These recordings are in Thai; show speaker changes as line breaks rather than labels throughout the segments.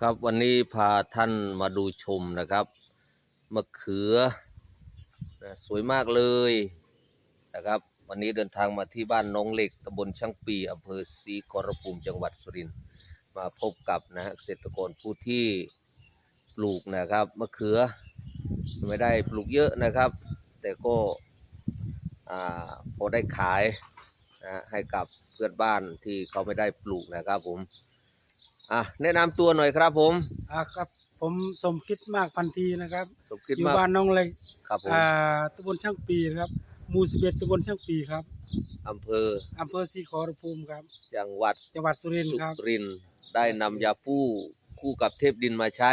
ครับวันนี้พาท่านมาดูชมนะครับมะเขือนะสวยมากเลยนะครับ วันนี้เดินทางมาที่บ้านน้องเหล็กตำบลช่างปีอำเภอศรีขอรภูมิจังหวัดสุรินทร์มาพบกับนะฮะเกษตรกรผู้ที่ปลูกนะครับมะเขือไม่ได้ปลูกเยอะนะครับ แต่ก็อ่าพอได้ขายนะฮะให้กับเพื่อนบ้านที่เขาไม่ได้ปลูกนะครับผม อะแนะนำตัวหน่อยครับผม
อ่าครับผมสมคิดมากพันทีนะครับ
สมคิด
อยู่
มาก
บ้านน้องเล็ก
ครับผม
อ่าตำบลช่างปีครับหมู่สิบเอ็ดตำบลช่างปีครับ
อำเภอ
อำเภอศรีขอรภูมิครับ
จังหวัด
จังหวัดสุรินท
สุ
ร์ครับ
รินทร์ได้นำยาฟู่คู่กับเทพดินมาใช้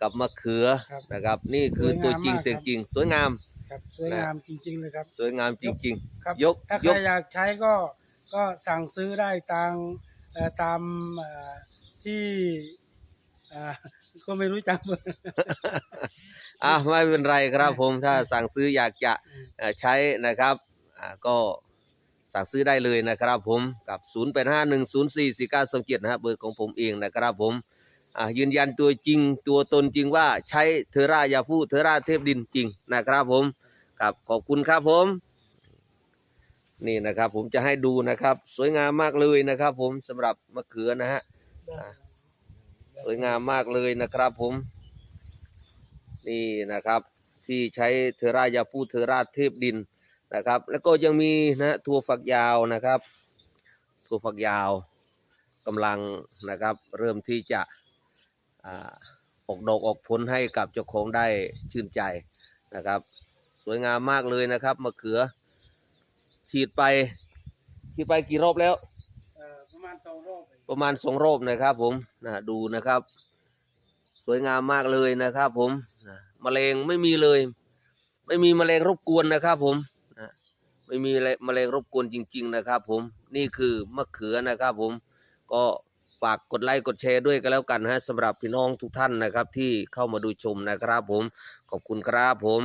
กับมะเขือ
ครับ
นะครับ นี่คือตัวจริง
สวยงามมาก
เสียงจริง สวยงาม
ครับสวยงามจริงๆเลยครับ
สวยงามจริง
ครับ
ยก
ถ้าใค
ย
ร
ก
อยากใช้ก็ก็สั่งซื้อได้ทางเอ่อตามเอ่อ ที่อ่าก็ไม่รู้จักเบอร์
ๆอะไม่เป็นไรครับผมถ้าสั่งซื้ออยากจะเอ่อใช้นะครับอ่าก็สั่งซื้อได้เลยนะครับผมกับ 0 8 5 1 0 4 4 9 2 7นะฮะเบอร์ของผมเองนะครับผมอ่ายืนยันตัวจริงตัวตนจริงว่าใช้เทอร่ายาฟูเทอร่าเทพดินจริงนะครับผมครับขอบคุณครับผม นี่นะครับผมจะให้ดูนะครับ สวยงามมากเลยนะครับ ผมสำหรับมะเขือนะฮะ สวยงามมากเลยนะครับผม นี่นะครับ ที่ใช้เทรายาพูเทราเทพดินนะครับ แล้วก็ยังมีนะถั่วฝักยาวนะครับถั่วฝักยาวกำลังนะครับ เริ่มที่จะออกดอกออกผลให้กับเจ้าของได้ชื่นใจนะครับ สวยงามมากเลยนะครับมะเขือ ฉีดไปฉีดไปกี่รอบแล้ว
มาณสองรอบเอง
ประมาณสองรอบนะครับ ผมนะดูนะครับ สวยงามมากเลยนะครับ ผมนะแมลงไม่มีเลย ไม่มีแมลงรบกวนนะครับ ผมนะไม่มีแมลงรบกวนจริง ๆ นะครับ ผมนี่คือมะเขือนะครับ ผมก็ฝากกดไลค์กดแชร์ด้วยกันแล้วกันฮะสำหรับพี่น้องทุกท่านนะครับ ที่เข้ามาดูชมนะครับ ผมขอบคุณครับผม